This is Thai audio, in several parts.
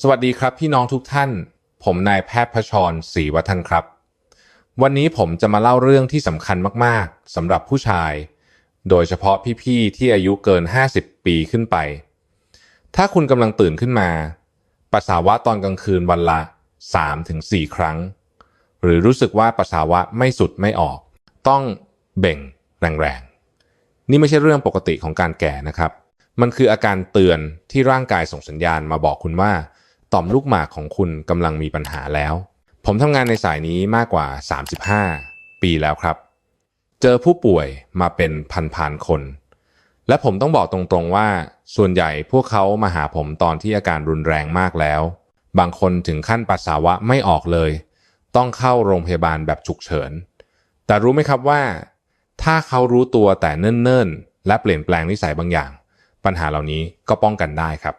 สวัสดีครับพี่น้องทุกท่าน ผมนายแพทย์พชรศรีวัฒนครับ วันนี้ผมจะมาเล่าเรื่องที่สำคัญมากๆสำหรับผู้ชาย โดยเฉพาะพี่ๆที่อายุเกิน 50 ปีขึ้นไป ถ้าคุณกำลังตื่นขึ้นมาปัสสาวะตอนกลางคืนวันละ 3-4 ครั้ง หรือรู้สึกว่าปัสสาวะไม่สุดไม่ออก ต้องเบ่งแรงๆ นี่ไม่ใช่เรื่องปกติของการแก่นะครับ มันคืออาการเตือนที่ร่างกายส่งสัญญาณมาบอกคุณว่า ต่อมลูกหมากของคุณกำลังมีปัญหาแล้ว ผมทำงานในสายนี้มากกว่า 35 ปีแล้วครับ เจอผู้ป่วยมาเป็นพันๆคน และผมต้องบอกตรงๆว่า ส่วนใหญ่พวกเขามาหาผมตอนที่อาการรุนแรงมากแล้ว บางคนถึงขั้นปัสสาวะไม่ออกเลย ต้องเข้าโรงพยาบาลแบบฉุกเฉิน แต่รู้ไหมครับว่า ถ้าเขารู้ตัวแต่เนิ่นๆ และเปลี่ยนแปลงนิสัยบางอย่าง ปัญหาเหล่านี้ก็ป้องกันได้ครับ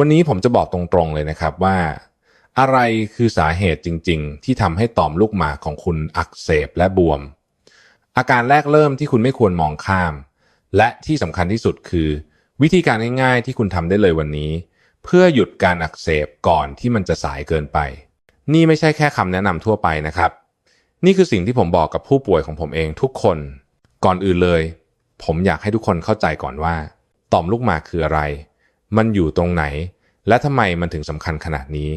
วันนี้ผมจะบอกตรงๆเลยนะครับว่า อะไรคือสาเหตุจริง ๆ ที่ทำให้ต่อมลูกหมากของคุณอักเสบและบวม อาการแรกเริ่มที่คุณไม่ควรมองข้าม และที่สำคัญที่สุดคือ วิธีการง่าย ๆ ที่คุณทำได้เลยวันนี้ เพื่อหยุดการอักเสบก่อนที่มันจะสายเกินไป นี่ไม่ใช่แค่คำแนะนำทั่วไปนะครับ นี่คือสิ่งที่ผมบอกกับผู้ป่วยของผมเองทุกคน ก่อนอื่นเลย ผมอยากให้ทุกคนเข้าใจก่อนว่า ต่อมลูกหมากคืออะไร มันอยู่ตรงไหน และทำไมมันถึงสำคัญขนาดนี้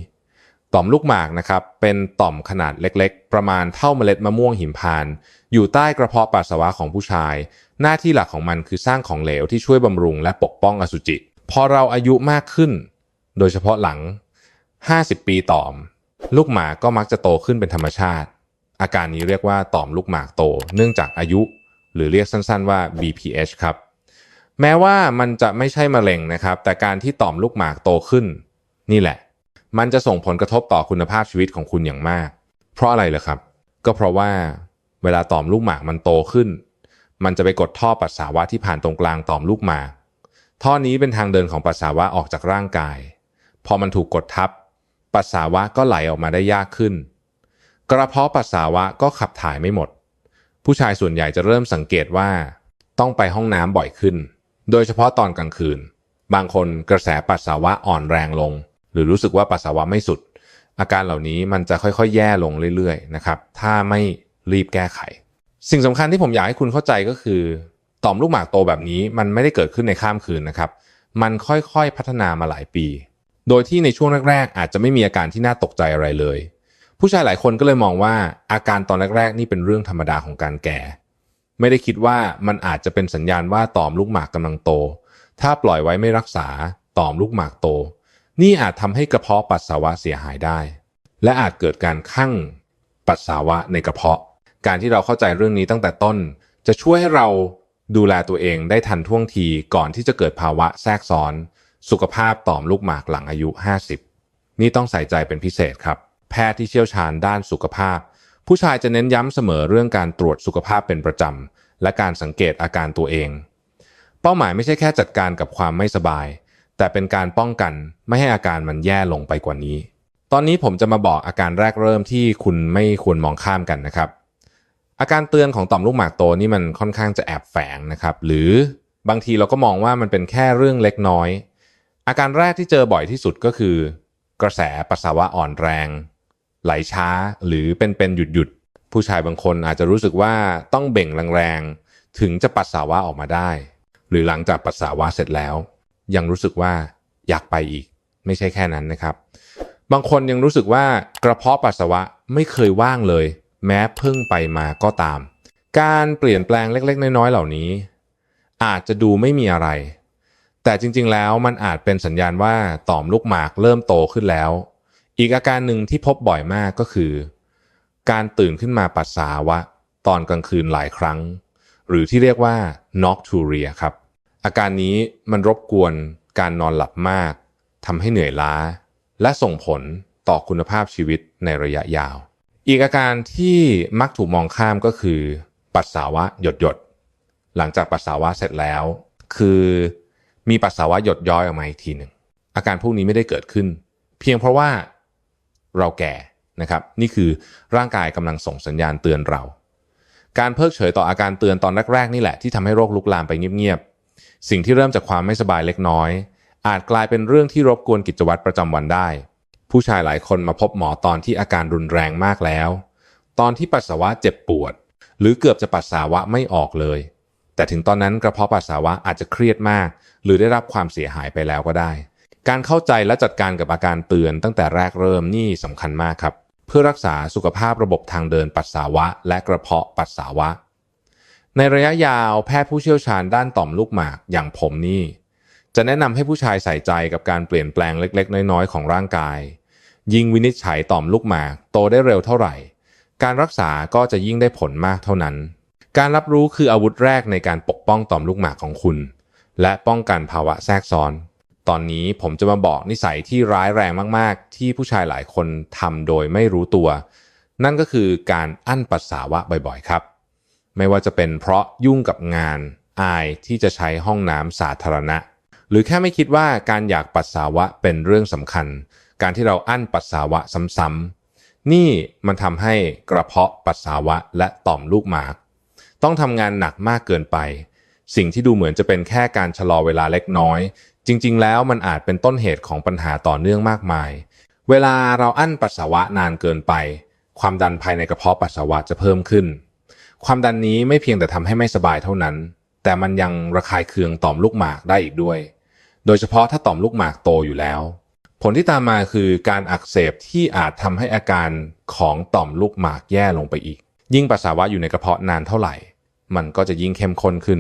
ต่อมลูกหมากนะครับเป็นต่อมขนาดเล็กๆ ประมาณเท่าเมล็ดมะม่วงหิมพานต์อยู่ใต้กระเพาะปัสสาวะของผู้ชาย หน้าที่หลักของมันคือสร้างของเหลวที่ช่วยบำรุงและปกป้องอสุจิ พอเราอายุมากขึ้น โดยเฉพาะหลัง 50 ปีต่อม ลูกหมากก็มักจะโตขึ้นเป็นธรรมชาติ อาการนี้เรียกว่าต่อมลูกหมากโต เนื่องจากอายุ หรือเรียกสั้นๆว่า BPH ครับ แม้ว่ามันจะไม่ใช่มะเร็งนะครับ แต่การที่ต่อมลูกหมากโตขึ้น นี่แหละ มันจะส่งผลกระทบต่อคุณภาพชีวิตของคุณอย่างมาก เพราะอะไรเหรอครับ ก็เพราะว่าเวลาต่อมลูกหมากมันโตขึ้น มันจะไปกดท่อปัสสาวะที่ผ่านตรงกลางต่อมลูกหมาก ท่อนี้เป็นทางเดินของปัสสาวะออกจากร่างกาย พอมันถูกกดทับ ปัสสาวะก็ไหลออกมาได้ยากขึ้น กระเพาะปัสสาวะก็ขับถ่ายไม่หมด ผู้ชายส่วนใหญ่จะเริ่มสังเกตว่า ต้องไปห้องน้ำบ่อยขึ้น โดยเฉพาะตอนกลางคืน บางคนกระแสปัสสาวะอ่อนแรงลง หรือรู้สึกว่าปัสสาวะไม่สุด อาการเหล่านี้มันจะค่อยๆ แย่ลงเรื่อยๆนะครับถ้าไม่รีบแก้ไข สิ่งสำคัญที่ผมอยากให้คุณเข้าใจก็คือต่อมลูกหมากโตแบบนี้มันไม่ได้เกิดขึ้นในข้ามคืนนะครับ มันค่อยๆพัฒนามาหลายปี โดยที่ในช่วงแรกๆ อาจจะไม่มีอาการที่น่าตกใจอะไรเลย ผู้ชายหลายคนก็เลยมองว่าอาการตอนแรกๆ นี่เป็นเรื่องธรรมดาของการแก่ ไม่ได้คิดว่ามันอาจจะเป็นสัญญาณว่าต่อมลูกหมากกำลังโต ถ้าปล่อยไว้ไม่รักษาต่อมลูกหมากโต นี่อาจทำให้กระเพาะปัสสาวะเสียหายได้ และอาจเกิดการคั่งปัสสาวะในกระเพาะ การที่เราเข้าใจเรื่องนี้ตั้งแต่ต้น จะช่วยให้เราดูแลตัวเองได้ทันท่วงทีก่อนที่จะเกิดภาวะแทรกซ้อน สุขภาพต่อมลูกหมากหลังอายุ 50 นี่ต้องใส่ใจเป็นพิเศษครับ แพทย์ที่เชี่ยวชาญด้านสุขภาพ ผู้ชายจะเน้นย้ำเสมอเรื่องการตรวจสุขภาพเป็นประจำ และการสังเกตอาการตัวเอง เป้าหมายไม่ใช่แค่จัดการกับความไม่สบาย แต่เป็นการป้องกันไม่ให้อาการมันแย่ลงไปกว่านี้ ตอนนี้ผมจะมาบอกอาการแรกเริ่มที่คุณไม่ควรมองข้ามกันนะครับ อาการเตือนของต่อมลูกหมากโตนี่มันค่อนข้างจะแอบแฝงนะครับ หรือบางทีเราก็มองว่ามันเป็นแค่เรื่องเล็กน้อย อาการแรกที่เจอบ่อยที่สุดก็คือ กระแสปัสสาวะอ่อนแรง ไหลช้าหรือเป็นเป็นหยุดหยุดๆผู้ชายบางคนอาจจะรู้สึกว่าต้องเบ่งแรงๆถึงจะปัสสาวะออกมาได้ หรือหลังจากปัสสาวะเสร็จแล้ว ยังรู้สึกว่าอยากไปอีก ไม่ใช่แค่นั้นนะครับ บางคนยังรู้สึกว่ากระเพาะปัสสาวะไม่เคยว่างเลย แม้เพิ่งไปมาก็ตาม การเปลี่ยนแปลงเล็ก ๆ น้อยๆเหล่านี้ อาจจะดูไม่มีอะไร แต่จริงๆแล้วมันอาจเป็นสัญญาณว่าต่อมลูกหมากเริ่มโตขึ้นแล้ว อีกอาการหนึ่งที่พบบ่อยมากก็คือ การตื่นขึ้นมาปัสสาวะ ตอนกลางคืนหลายครั้ง หรือที่เรียกว่า nocturia ครับ อาการนี้มันรบกวนการนอนหลับมากทำให้เหนื่อยล้า และส่งผลต่อคุณภาพชีวิตในระยะยาว อีกอาการที่มักถูกมองข้ามก็คือ ปัสสาวะหยดหยดหลังจากปัสสาวะเสร็จแล้ว คือมีปัสสาวะหยดย้อยออกมาอีกทีหนึ่งอาการพวกนี้ไม่ได้เกิดขึ้น เพียงเพราะว่า เราแก่นะครับนี่คือร่างกายกำลังส่งสัญญาณเตือนเรา การเพิกเฉยต่ออาการเตือนตอนแรกๆนี่แหละที่ทำให้โรคลุกลามไปเงียบๆสิ่งที่เริ่มจากความไม่สบายเล็กน้อย อาจกลายเป็นเรื่องที่รบกวนกิจวัตรประจำวันได้ ผู้ชายหลายคนมาพบหมอตอนที่อาการรุนแรงมากแล้ว ตอนที่ปัสสาวะเจ็บปวด หรือเกือบจะปัสสาวะไม่ออกเลย แต่ถึงตอนนั้นกระเพาะปัสสาวะอาจจะเครียดมาก หรือได้รับความเสียหายไปแล้วก็ได้ การเข้าใจและจัดการกับอาการเตือนตั้งแต่แรกเริ่มนี่สำคัญมากครับ เพื่อรักษาสุขภาพระบบทางเดินปัสสาวะ และกระเพาะปัสสาวะ ในระยะยาวแพทย์ผู้เชี่ยวชาญด้านต่อมลูกหมากอย่างผมนี่ จะแนะนำให้ผู้ชายใส่ใจกับการเปลี่ยนแปลงเล็ก ๆ น้อยๆ ของร่างกาย ยิ่งวินิจฉัยต่อมลูกหมากโตได้เร็วเท่าไหร่ การรักษาก็จะยิ่งได้ผลมากเท่านั้น การรับรู้คืออาวุธแรกในการปกป้องต่อมลูกหมากของคุณ และป้องกันภาวะแทรกซ้อน ตอนนี้ผมจะมาบอกนิสัยที่ร้ายแรงมากๆ ที่ผู้ชายหลายคนทำโดยไม่รู้ตัว นั่นก็คือการอั้นปัสสาวะบ่อยๆ ครับ ไม่ว่าจะเป็นเพราะยุ่งกับงานอายที่จะใช้ห้องน้ำสาธารณะ หรือแค่ไม่คิดว่าการอยากปัสสาวะเป็นเรื่องสำคัญ การที่เราอั้นปัสสาวะซ้ำๆนี่มันทำให้กระเพาะปัสสาวะและต่อมลูกหมาก ต้องทำงานหนักมากเกินไป สิ่งที่ดูเหมือนจะเป็นแค่การชะลอเวลาเล็กน้อย จริง ๆ แล้วมันอาจเป็นต้นเหตุของปัญหาต่อเนื่องมากมาย เวลาเราอั้นปัสสาวะนานเกินไป ความดันภายในกระเพาะปัสสาวะจะเพิ่มขึ้น ความดันนี้ไม่เพียงแต่ทำให้ไม่สบายเท่านั้น แต่มันยังระคายเคืองต่อมลูกหมากได้อีกด้วย โดยเฉพาะถ้าต่อมลูกหมากโตอยู่แล้ว ผลที่ตามมาคือการอักเสบที่อาจทำให้อาการของต่อมลูกหมากแย่ลงไปอีก ยิ่งปัสสาวะอยู่ในกระเพาะนานเท่าไหร่ มันก็จะยิ่งเข้มข้นขึ้น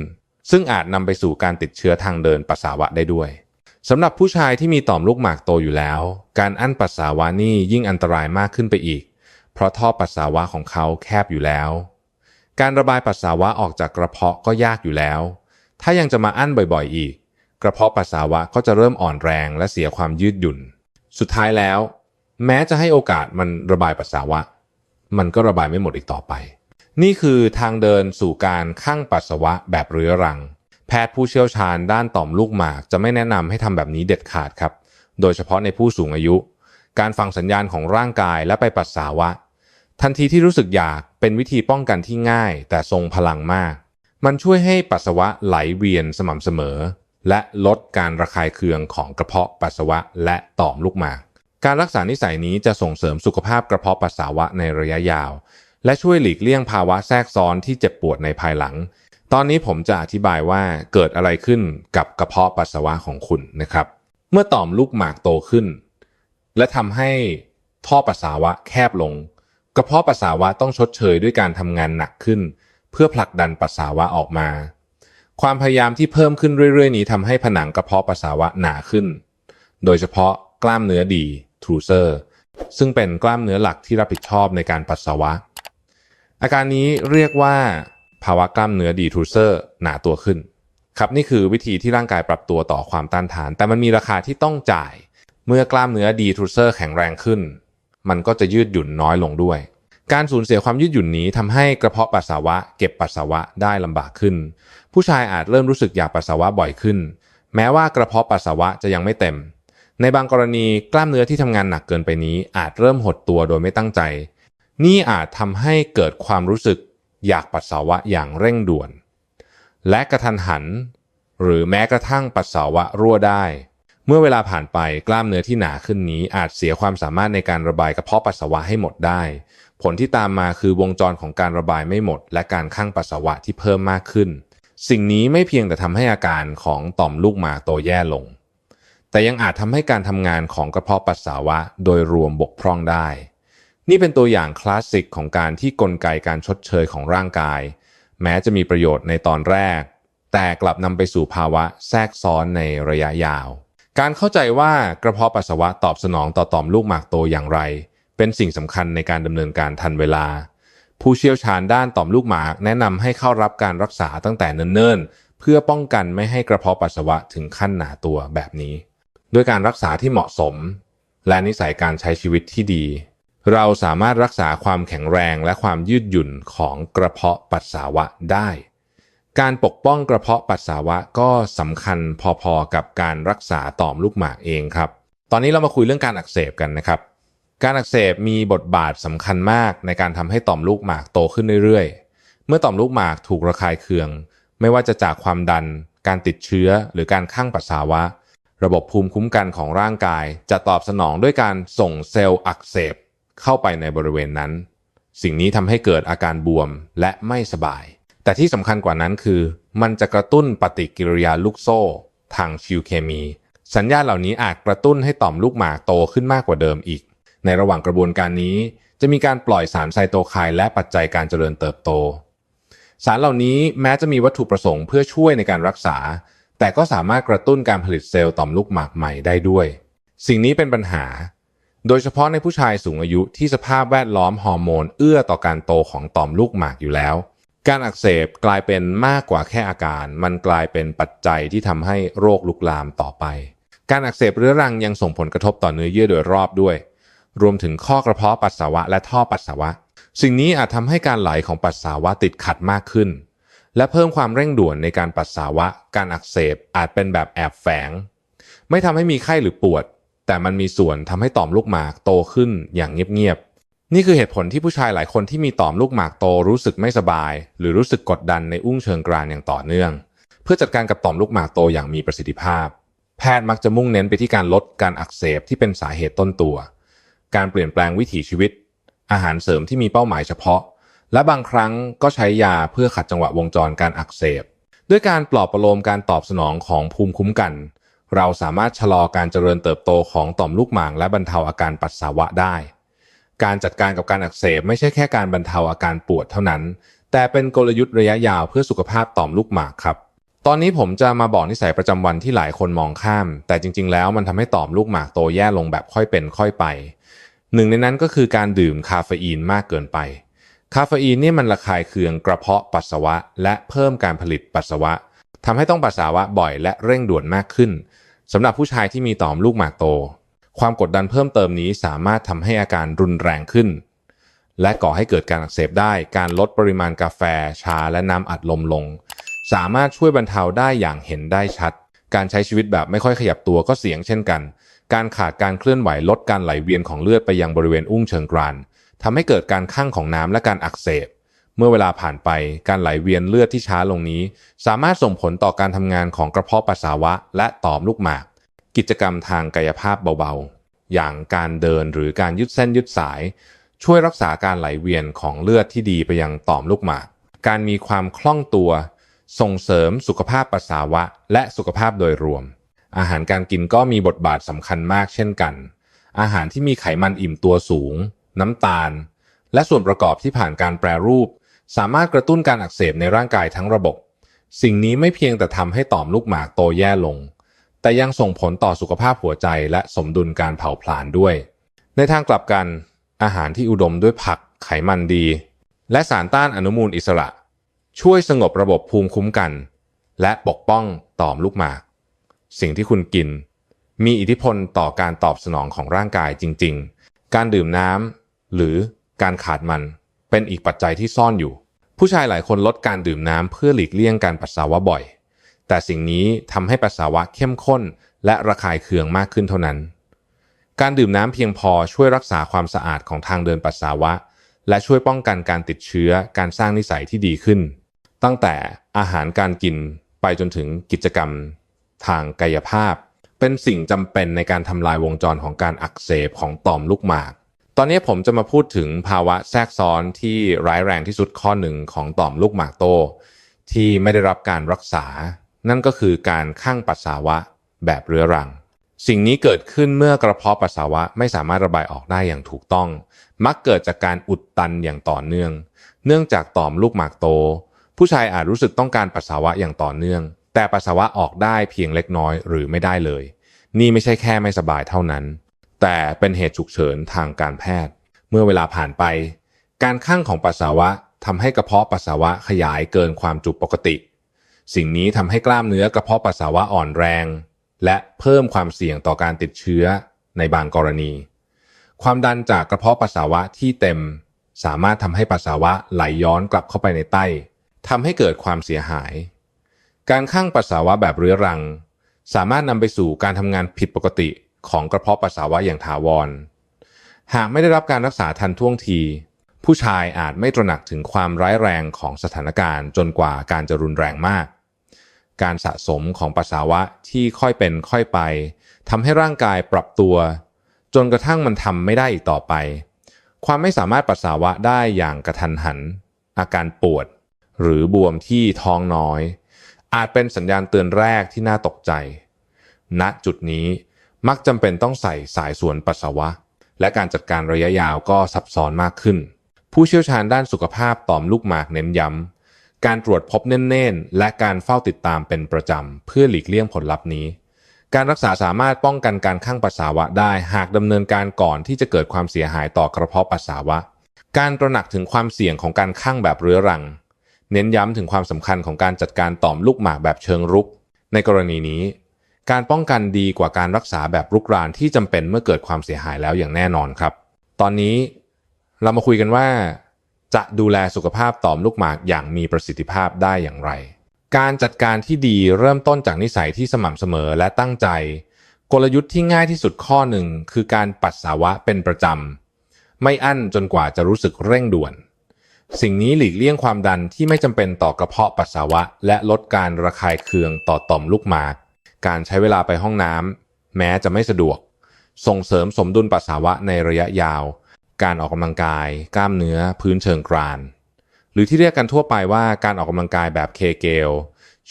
ซึ่งอาจนำไปสู่การติดเชื้อทางเดินปัสสาวะได้ด้วยสำหรับผู้ชายที่มีต่อมลูกหมากโตอยู่แล้ว การอั้นปัสสาวะนี่ยิ่งอันตรายมากขึ้นไปอีก เพราะท่อปัสสาวะของเขาแคบอยู่แล้ว การระบายปัสสาวะออกจากกระเพาะก็ยากอยู่แล้ว ถ้ายังจะมาอั้นบ่อยๆ อีก กระเพาะปัสสาวะก็จะเริ่มอ่อนแรงและเสียความยืดหยุ่น สุดท้ายแล้ว แม้จะให้โอกาสมันระบายปัสสาวะ มันก็ระบายไม่หมดอีกต่อไป นี่คือทางเดินสู่การคั่งปัสสาวะแบบเรื้อรัง แพทย์ผู้เชี่ยวชาญด้านต่อมลูกหมากจะไม่แนะนำให้ทำแบบนี้เด็ดขาดครับ โดยเฉพาะในผู้สูงอายุ การฟังสัญญาณของร่างกายและไปปัสสาวะ ทันทีที่รู้สึกอยากเป็นวิธีป้องกันที่ง่าย แต่ทรงพลังมาก มันช่วยให้ปัสสาวะไหลเวียนสม่ำเสมอ และลดการระคายเคืองของกระเพาะปัสสาวะและต่อมลูกหมาก การรักษานิสัยนี้จะส่งเสริมสุขภาพกระเพาะปัสสาวะในระยะยาว และช่วยหลีกเลี่ยงภาวะแทรกซ้อนที่เจ็บปวดในภายหลัง ตอนนี้ผมจะอธิบายว่าเกิดอะไรขึ้นกับกระเพาะปัสสาวะของคุณนะครับ เมื่อต่อมลูกหมากโตขึ้น และทำให้ท่อปัสสาวะแคบลง กระเพาะปัสสาวะต้องชดเชยด้วยการทำงานหนักขึ้น เพื่อผลักดันปัสสาวะออกมา ความพยายามที่เพิ่มขึ้นเรื่อยๆ นี้ทำให้ผนังกระเพาะปัสสาวะหนาขึ้น โดยเฉพาะกล้ามเนื้อดีทรูเซอร์ซึ่งเป็นกล้ามเนื้อหลักที่รับผิดชอบในการปัสสาวะ อาการนี้เรียกว่าภาวะกล้ามเนื้อดีทูเซอร์หนาตัวขึ้นครับนี่คือวิธีที่ร่างกายปรับตัวต่อความต้านทาน แต่มันมีราคาที่ต้องจ่าย เมื่อกล้ามเนื้อดีทูเซอร์แข็งแรงขึ้น มันก็จะยืดหยุ่นน้อยลงด้วย การสูญเสียความยืดหยุ่นนี้ทำให้กระเพาะปัสสาวะ เก็บปัสสาวะได้ลำบากขึ้น ผู้ชายอาจเริ่มรู้สึกอยากปัสสาวะบ่อยขึ้น แม้ว่ากระเพาะปัสสาวะจะยังไม่เต็ม ในบางกรณีกล้ามเนื้อที่ทำงานหนักเกินไปนี้ อาจเริ่มหดตัวโดยไม่ตั้งใจ นี่อาจทำให้เกิดความรู้สึกอยากปัสสาวะอย่างเร่งด่วน และกระทันหัน หรือแม้กระทั่งปัสสาวะรั่วได้ เมื่อเวลาผ่านไปกล้ามเนื้อที่หนาขึ้นนี้อาจเสียความสามารถในการระบายกระเพาะปัสสาวะให้หมดได้ ผลที่ตามมาคือวงจรของการระบายไม่หมด และการคั่งปัสสาวะที่เพิ่มมากขึ้น สิ่งนี้ไม่เพียงแต่ทำให้อาการของต่อมลูกหมากโตแย่ลง แต่ยังอาจทำให้การทำงานของกระเพาะปัสสาวะโดยรวมบกพร่องได้ นี่เป็นตัวอย่างคลาสสิกของการที่กลไกการชดเชยของร่างกาย แม้จะมีประโยชน์ในตอนแรก แต่กลับนำไปสู่ภาวะแทรกซ้อนในระยะยาว การเข้าใจว่ากระเพาะปัสสาวะตอบสนองต่อต่อมลูกหมากโตอย่างไร เป็นสิ่งสำคัญในการดำเนินการทันเวลา ผู้เชี่ยวชาญด้านต่อมลูกหมาก แนะนำให้เข้ารับการรักษาตั้งแต่เนิ่นๆเพื่อป้องกันไม่ให้กระเพาะปัสสาวะถึงขั้นหนาตัวแบบนี้ ด้วยการรักษาที่เหมาะสม และนิสัยการใช้ชีวิตที่ดี เราสามารถรักษาความแข็งแรงและความยืดหยุ่นของกระเพาะปัสสาวะได้ การปกป้องกระเพาะปัสสาวะก็สำคัญพอๆกับการรักษาต่อมลูกหมากเองครับ ตอนนี้เรามาคุยเรื่องการอักเสบกันนะครับ การอักเสบมีบทบาทสำคัญมากในการทำให้ต่อมลูกหมากโตขึ้นเรื่อยๆ เมื่อต่อมลูกหมากถูกระคายเคือง ไม่ว่าจะจากความดัน การติดเชื้อ หรือการคั่งปัสสาวะ ระบบภูมิคุ้มกันของร่างกาย จะตอบสนองด้วยการส่งเซลล์อักเสบ เข้าไปในบริเวณนั้น สิ่งนี้ทำให้เกิดอาการบวมและไม่สบาย แต่ที่สำคัญกว่านั้นคือ มันจะกระตุ้นปฏิกิริยาลูกโซ่ ทางชิวเคมี สัญญาณเหล่านี้อาจกระตุ้นให้ต่อมลูกหมากโตขึ้นมากกว่าเดิมอีก ในระหว่างกระบวนการนี้ จะมีการปล่อยสารไซโตไคน์และปัจจัยการเจริญเติบโต สารเหล่านี้แม้จะมีวัตถุประสงค์เพื่อช่วยในการรักษา แต่ก็สามารถกระตุ้นการผลิตเซลล์ต่อมลูกหมากใหม่ได้ด้วย สิ่งนี้เป็นปัญหา โดยเฉพาะในผู้ชายสูงอายุที่สภาพแวดล้อมฮอร์โมน เอื้อต่อการโตของต่อมลูกหมากอยู่แล้ว การอักเสบกลายเป็นมากกว่าแค่อาการ มันกลายเป็นปัจจัยที่ทำให้โรคลุกลามต่อไป การอักเสบเรื้อรังยังส่งผลกระทบต่อเนื้อเยื่อโดยรอบด้วย รวมถึงข้อกระเพาะปัสสาวะและท่อปัสสาวะ สิ่งนี้อาจทำให้การไหลของปัสสาวะติดขัดมากขึ้น และเพิ่มความเร่งด่วนในการปัสสาวะ การอักเสบอาจเป็นแบบแอบแฝง ไม่ทำให้มีไข้หรือปวด แต่มันมีส่วนทำให้ต่อมลูกหมากโตขึ้นอย่างเงียบๆ นี่คือเหตุผลที่ผู้ชายหลายคนที่มีต่อมลูกหมากโตรู้สึกไม่สบาย หรือรู้สึกกดดันในอุ้งเชิงกรานอย่างต่อเนื่อง เพื่อจัดการกับต่อมลูกหมากโตอย่างมีประสิทธิภาพ แพทย์มักจะมุ่งเน้นไปที่การลดการอักเสบที่เป็นสาเหตุต้นตัว การเปลี่ยนแปลงวิถีชีวิต อาหารเสริมที่มีเป้าหมายเฉพาะ และบางครั้งก็ใช้ยาเพื่อขัดจังหวะวงจรการอักเสบ ด้วยการปลอบประโลมการตอบสนองของภูมิคุ้มกัน เราสามารถชะลอการเจริญเติบโตของต่อมลูกหมากและบรรเทาอาการปัสสาวะได้ การจัดการกับการอักเสบไม่ใช่แค่การบรรเทาอาการปวดเท่านั้น แต่เป็นกลยุทธ์ระยะยาวเพื่อสุขภาพต่อมลูกหมากครับ ตอนนี้ผมจะมาบอกนิสัยประจำวันที่หลายคนมองข้าม แต่จริง ๆ แล้วมันทำให้ต่อมลูกหมากโตแย่ลงแบบค่อยเป็นค่อยไป หนึ่งในนั้นก็คือการดื่มคาเฟอีนมากเกินไปคาเฟอีนนี่มันระคายเคืองกระเพาะปัสสาวะ และเพิ่มการผลิตปัสสาวะทำให้ต้องปัสสาวะบ่อยและเร่งด่วนมากขึ้น สำหรับผู้ชายที่มีต่อมลูกหมากโต ความกดดันเพิ่มเติมนี้สามารถทำให้อาการรุนแรงขึ้น และก่อให้เกิดการอักเสบได้ การลดปริมาณกาแฟ ชา และน้ำอัดลมลง สามารถช่วยบรรเทาได้อย่างเห็นได้ชัด การใช้ชีวิตแบบไม่ค่อยขยับตัวก็เสี่ยงเช่นกัน การขาดการเคลื่อนไหวลดการไหลเวียนของเลือดไปยังบริเวณอุ้งเชิงกรานทำให้เกิดการข้างของน้ำและการอักเสบ เมื่อเวลาผ่านไปการไหลเวียนเลือดที่ช้าลงนี้ สามารถส่งผลต่อการทำงานของกระเพาะปัสสาวะ และต่อมลูกหมาก กิจกรรมทางกายภาพเบาๆ อย่างการเดินหรือการยืดเส้นยืดสาย ช่วยรักษาการไหลเวียนของเลือดที่ดีไปยังต่อมลูกหมาก การมีความคล่องตัว ส่งเสริมสุขภาพปัสสาวะ และสุขภาพโดยรวม อาหารการกินก็มีบทบาทสำคัญมากเช่นกัน อาหารที่มีไขมันอิ่มตัวสูง น้ำตาล และส่วนประกอบที่ผ่านการแปรรูป สามารถกระตุ้นการอักเสบในร่างกายทั้งระบบ สิ่งนี้ไม่เพียงแต่ทำให้ต่อมลูกหมากโตแย่ลง แต่ยังส่งผลต่อสุขภาพหัวใจและสมดุลการเผาผลาญด้วย ในทางกลับกัน อาหารที่อุดมด้วยผักไขมันดี และสารต้านอนุมูลอิสระ ช่วยสงบระบบภูมิคุ้มกัน และปกป้องต่อมลูกหมาก สิ่งที่คุณกิน มีอิทธิพลต่อการตอบสนองของร่างกายจริง ๆ การดื่มน้ำหรือการขาดมันเป็นอีกปัจจัยที่ซ่อนอยู่ ผู้ชายหลายคนลดการดื่มน้ำเพื่อหลีกเลี่ยงการปัสสาวะบ่อย แต่สิ่งนี้ทำให้ปัสสาวะเข้มข้น และระคายเคืองมากขึ้นเท่านั้น การดื่มน้ำเพียงพอช่วยรักษาความสะอาดของทางเดินปัสสาวะ และช่วยป้องกันการติดเชื้อการสร้างนิสัยที่ดีขึ้น ตั้งแต่อาหารการกินไปจนถึงกิจกรรม ทางกายภาพ เป็นสิ่งจำเป็นในการทำลายวงจรของการอักเสบของต่อมลูกหมาก อนนี้ผมจะมาพูดถึงภาวะแทรกซ้อนที่ร้ายแรงที่สุดข้อหนึ่งของต่อมลูกหมากโต ที่ไม่ได้รับการรักษา นั่นก็คือการข้างปัสสาวะแบบเรื้อรัง สิ่งนี้เกิดขึ้นเมื่อกระเพาะปัสสาวะไม่สามารถระบายออกได้อย่างถูกต้อง มักเกิดจากการอุดตันอย่างต่อเนื่อง เนื่องจากต่อมลูกหมากโต ผู้ชายอาจรู้สึกต้องการปัสสาวะอย่างต่อเนื่อง แต่ปัสสาวะออกได้เพียงเล็กน้อยหรือไม่ได้เลย นี่ไม่ใช่แค่ไม่สบายเท่านั้น แต่เป็นเหตุฉุกเฉินทางการแพทย์ เมื่อเวลาผ่านไป การข้างของปัสสาวะทำให้กระเพาะปัสสาวะขยายเกินความจุปกติ สิ่งนี้ทำให้กล้ามเนื้อกระเพาะปัสสาวะอ่อนแรง และเพิ่มความเสี่ยงต่อการติดเชื้อในบางกรณี ความดันจากกระเพาะปัสสาวะที่เต็ม สามารถทำให้ปัสสาวะไหลย้อนกลับเข้าไปในไตทำให้เกิดความเสียหาย การข้างปัสสาวะแบบเรื้อรัง สามารถนำไปสู่การทำงานผิดปกติ ของกระเพาะปัสสาวะอย่างถาวร หากไม่ได้รับการรักษาทันท่วงที ผู้ชายอาจไม่ตระหนักถึงความร้ายแรงของสถานการณ์จนกว่าการจะรุนแรงมาก การสะสมของปัสสาวะที่ค่อยเป็นค่อยไปทำให้ร่างกายปรับตัว จนกระทั่งมันทำไม่ได้อีกต่อไป ความไม่สามารถปัสสาวะได้อย่างกระทันหัน อาการปวด หรือบวมที่ท้องน้อย อาจเป็นสัญญาณเตือนแรกที่น่าตกใจณจุดนี้ มักจำเป็นต้องใส่สายสวนปัสสาวะ และการจัดการระยะยาวก็ซับซ้อนมากขึ้น ผู้เชี่ยวชาญด้านสุขภาพต่อมลูกหมากเน้นย้ำ การตรวจพบเน่นๆ และการเฝ้าติดตามเป็นประจำ เพื่อหลีกเลี่ยงผลลัพธ์นี้ การรักษาสามารถป้องกันการข้างปัสสาวะได้หากดำเนินการก่อนที่จะเกิดความเสียหายต่อกระเพาะปัสสาวะ การตระหนักถึงความเสี่ยงของการข้างแบบเรื้อรัง เน้นย้ำถึงความสำคัญของการจัดการต่อมลูกหมากแบบเชิงรุก ในกรณีนี้ การป้องกันดีกว่าการรักษาแบบรุกรานที่จำเป็นเมื่อเกิดความเสียหายแล้วอย่างแน่นอนครับ ตอนนี้เรามาคุยกันว่า จะดูแลสุขภาพต่อมลูกหมากอย่างมีประสิทธิภาพได้อย่างไร การจัดการที่ดีเริ่มต้นจากนิสัยที่สม่ำเสมอและตั้งใจ กลยุทธ์ที่ง่ายที่สุดข้อหนึ่งคือการปัสสาวะเป็นประจำไม่อั้นจนกว่าจะรู้สึกเร่งด่วน สิ่งนี้หลีกเลี่ยงความดันที่ไม่จำเป็นต่อกระเพาะปัสสาวะ และลดการระคายเคืองต่อต่อมลูกหมาก การใช้เวลาไปห้องน้ำแม้จะไม่สะดวก ส่งเสริมสมดุลปัสสาวะในระยะยาว การออกกำลังกาย กล้ามเนื้อ พื้นเชิงกราน หรือที่เรียกกันทั่วไปว่าการออกกำลังกายแบบเคเกล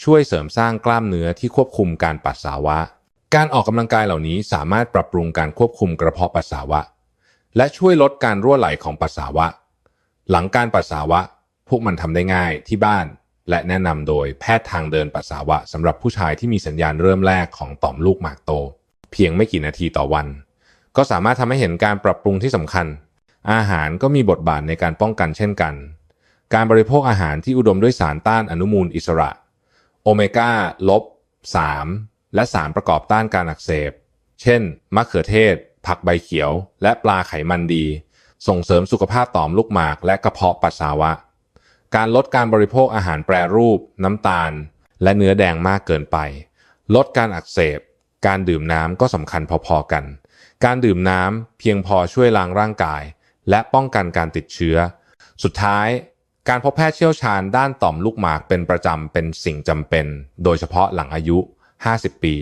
ช่วยเสริมสร้างกล้ามเนื้อที่ควบคุมการปัสสาวะ การออกกำลังกายเหล่านี้สามารถปรับปรุงการควบคุมกระเพาะปัสสาวะ และช่วยลดการรั่วไหลของปัสสาวะ หลังการปัสสาวะ พวกมันทำได้ง่ายที่บ้าน และแนะนำโดยแพทย์ทางเดินปัสสาวะสำหรับผู้ชายที่มีสัญญาณเริ่มแรกของต่อมลูกหมากโต เพียงไม่กี่นาทีต่อวัน ก็สามารถทำให้เห็นการปรับปรุงที่สำคัญ อาหารก็มีบทบาทในการป้องกันเช่นกัน การบริโภคอาหารที่อุดมด้วยสารต้านอนุมูลอิสระ โอเมก้าลบ 3 และสารประกอบต้านการอักเสบ เช่น มะเขือเทศ ผักใบเขียว และปลาไขมันดี ส่งเสริมสุขภาพต่อมลูกหมากและกระเพาะปัสสาวะ การลดการบริโภคอาหารแปรรูป น้ำตาล และเนื้อแดงมากเกินไป ลดการอักเสบ การดื่มน้ำก็สำคัญพอๆกัน การดื่มน้ำเพียงพอช่วยล้างร่างกาย และป้องกันการติดเชื้อ สุดท้าย การพบแพทย์เชี่ยวชาญด้านต่อมลูกหมากเป็นประจำเป็นสิ่งจำเป็น โดยเฉพาะหลังอายุ 50 ปี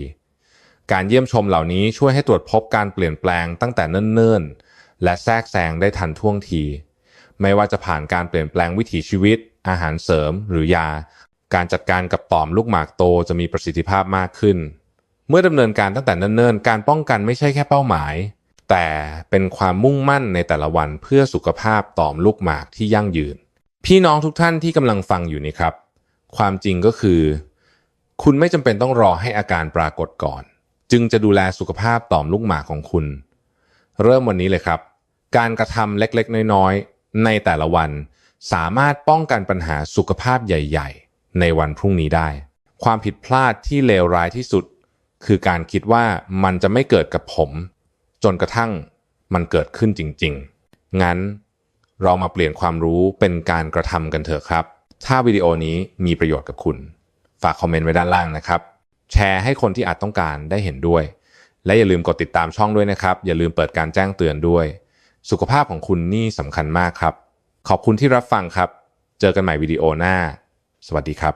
การเยี่ยมชมเหล่านี้ช่วยให้ตรวจพบการเปลี่ยนแปลงตั้งแต่เนิ่นๆ และแทรกแซงได้ทันท่วงที ไม่ว่าจะผ่านการเปลี่ยนแปลงวิถีชีวิต อาหารเสริม หรือยา การจัดการกับต่อมลูกหมากโตจะมีประสิทธิภาพมากขึ้น เมื่อดำเนินการตั้งแต่เนิ่นๆ การป้องกันไม่ใช่แค่เป้าหมาย แต่เป็นความมุ่งมั่นในแต่ละวันเพื่อสุขภาพต่อมลูกหมากที่ยั่งยืน พี่น้องทุกท่านที่กำลังฟังอยู่นี่ครับ ความจริงก็คือ คุณไม่จำเป็นต้องรอให้อาการปรากฏก่อน จึงจะดูแลสุขภาพต่อมลูกหมากของคุณ เริ่มวันนี้เลยครับ การกระทำเล็กๆ น้อยๆ ในแต่ละวัน สามารถป้องกันปัญหาสุขภาพใหญ่ ๆ ในวันพรุ่งนี้ได้ ความผิดพลาดที่เลวร้ายที่สุด คือการคิดว่ามันจะไม่เกิดกับผม จนกระทั่งมันเกิดขึ้นจริง ๆ งั้นเรามาเปลี่ยนความรู้เป็นการกระทำกันเถอะครับ ถ้าวิดีโอนี้มีประโยชน์กับคุณ ฝากคอมเมนต์ไว้ด้านล่างนะครับ แชร์ให้คนที่อาจต้องการได้เห็นด้วย และอย่าลืมกดติดตามช่องด้วยนะครับ อย่าลืมเปิดการแจ้งเตือนด้วย สุขภาพของคุณนี่สำคัญมากครับ ขอบคุณที่รับฟังครับ เจอกันใหม่วิดีโอหน้า สวัสดีครับ